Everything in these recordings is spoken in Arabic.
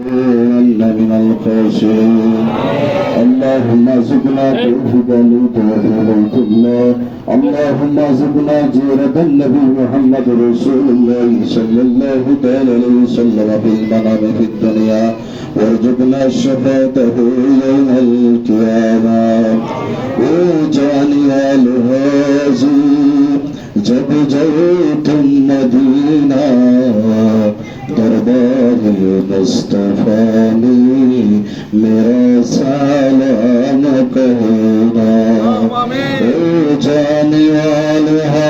من الخاسرين اللهم زدنا بهدى وتوفيق القبلى اللهم زدنا جيرة النبي محمد رسول الله صلى الله تعالى عليه وسلم في المنام في الدنيا وارزقنا شفاعته يوم القيامة واجعل هذه جب جوت المدينة दरबार मुस्तफ़ा में मेरा सलाम कहना ओ जाने वाले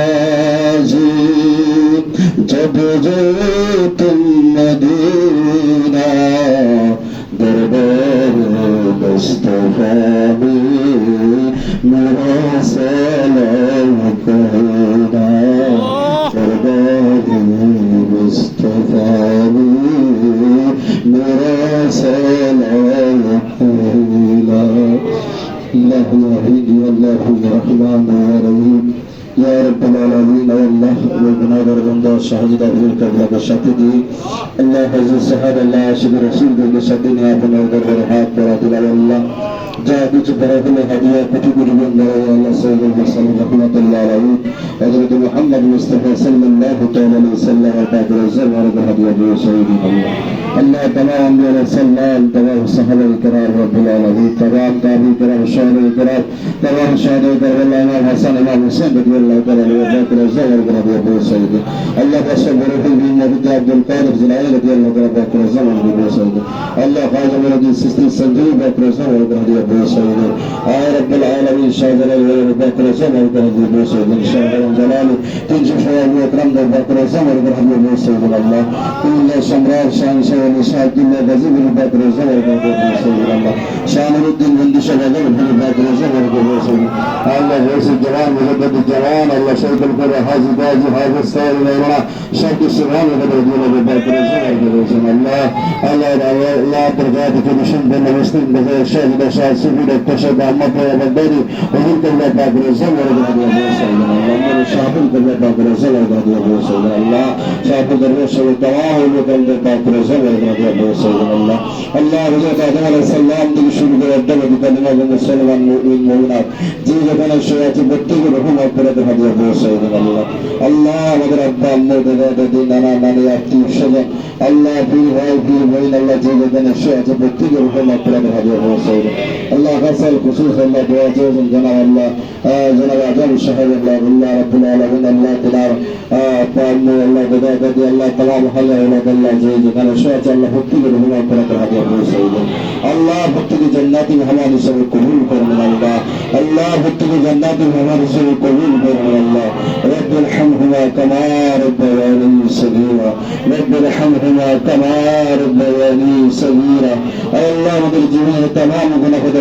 जब जो तुम मदीना दरबार मुस्तफ़ा में मेरा सलाम कहना سالك لا الله الوحيد والله الرحمن الرحيم يا رب العالمين يا الله ربنا ربنا شهد دبر قبل بشتدي الله عز وجل الله شب رسول دل شدني أبنا ربنا حاب برادل الله جاهدت برادل هدية كتب ربنا يا الله سيد المرسل رحمة الله عليه حضرة محمد مصطفى صلى الله تعالى عليه وسلم وقادر الزمر بهدية سيدنا الله الله تمام من السلام تمام الصحابة الكرام رب العالمين تمام تابعي الكرام الشهداء الكرام تمام الشهداء الكرام الله إمام حسن إمام حسين بدي الله تعالى وبارك الله الزهر الكرام يا أبو السيد الله تصبر في اللهم بك عبد القادر جلالك يا الله رب العالمين ربنا سيدنا الله خازم الذي سستي سنجي ربنا سيدنا ربنا سيدنا يا رب العالمين شاهدنا يا ربنا سيدنا ربنا سيدنا شاهد الجلال تنجح يا اكرم ربنا سيدنا ربنا سيدنا الله كل سمراء شان شان شان كل غزي ربنا سيدنا ربنا سيدنا الله شان الدين هندي شغال ربنا سيدنا ربنا سيدنا الله غيث الجلال مجدد الجلال الله شهد القرى حازي باجي حافظ سائر شهد السرعان ونعوذ بك الله الله لا برغادك بشن بن مسلم بغير شاهد شاهد سبيل التشهد عن مطلع البدري وانت الله باب رزق ورد الله صلى الله عليه وسلم شاهد الله باب رزق ورد الله صلى الله شاهد الله صلى الله عليه باب رزق ورد الله صلى الله الله رزق الله سلام دل شنو ورد الله بدنا ونسلم المؤمن المؤمنات جي جبنا شياتي بتقول هم ورد الله صلى الله الله ورد الله مدد ديننا মানিয়া আত্মীয় স্বজন আল্লাহ বীর ভাই বীর বইন আল্লাহ জীবনের সে আছে প্রত্যেকের উপর মাত্রা হাজির হওয়া الله غسل خصوصا الله دعاء جوز جناب الله آه، جناب اعظم الشهر الله بالله رب العالمين الله تنار آه، فان الله بدا بدي الله تمام حل ولا الله جوز انا شو الله حقي بهما كرت هذه ابو سعيد الله حقي جنات همان سر قبول کر من الله الله حقي جنات همان سر قبول کر من الله رب ارحمهما كما رب ربياني صغيرا رب ارحمهما كما رب ربياني صغيرا الله مدر جميع تمام گناہ خدا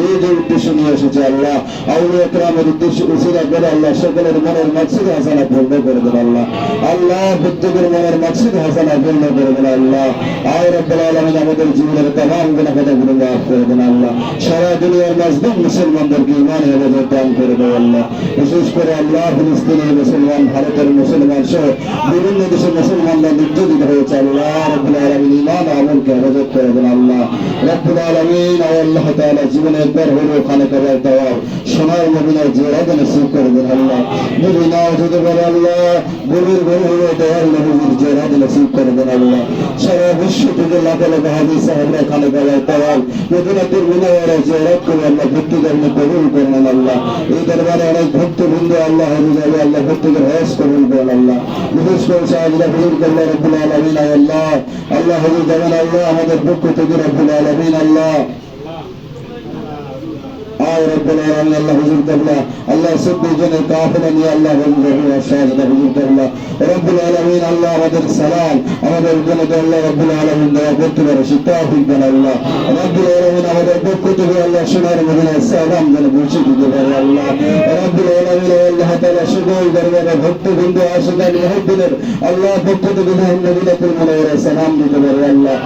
যে যে উদ্দেশ্য নিয়ে এসেছে আল্লাহ আউলিয়া কেরামের উদ্দেশ্য উচিরা করে আল্লাহ সকলের মনের মাকসিদ হাসানা পূর্ণ করে দেন আল্লাহ আল্লাহ প্রত্যেকের মনের মাকসিদ হাসানা পূর্ণ করে দেন আল্লাহ আয় রব্বুল আলামিন আমাদের জীবনের तमाम গুনাহ কথা গুলো মাফ করে দেন আল্লাহ সারা দুনিয়ার মাজলুম মুসলমানদেরকে ঈমান হেফাজত দান করে দেন আল্লাহ বিশেষ করে আল্লাহ ফিলিস্তিনের মুসলমান ভারতের মুসলমান সহ বিভিন্ন দেশের মুসলমানরা নির্যাতিত হয়েছে আল্লাহ রব্বুল আলমিন ইমান আমলকে হেফাজত করে দেন আল্লাহ রব্বুল আলমিন আল্লাহ তালা জীবনের পর হলো খানে কবার দেওয়ার সোনার মবিনার জিয়াদানে সুখ করে দেন আল্লাহ নবী না হতে পারে নসিব করে দেন আল্লাহ সারা বিশ্ব থেকে লাখ লাখ হাদিস আমরা এখানে বেলায় পাওয়ার মদিনাতুল মুনাওয়ারা জিয়ারত করে আল্লাহ ভক্তদের কবুল করেন আল্লাহ এই দরবারে অনেক ভক্তবৃন্দ আল্লাহ হরিজাবে আল্লাহ ভক্তদের হজ কবুল করেন আল্লাহ বিশেষ করে সাহায্য হুজুর করলেন রব্বুল আলমিন আল্লাহ আল্লাহ হজুর যাবেন আল্লাহ আমাদের পক্ষ থেকে রব্বুল আলমিন আল্লাহ আল্লাহ হুজুর আল্লাহ সুবহানাহু ওয়া তাআলা কাফিলান আল্লাহ হুজুর هذا السلام أنا بربنا الله رب العالمين دعوت برشيد توفيق بنا الله رب العالمين أنا بربك تبع الله شمار من السلام من برشيد تبع الله رب العالمين الله تعالى شكوي درجة بحط بند عاشقان محبنا الله بحط بنا النبي لكل منور سلام تبع الله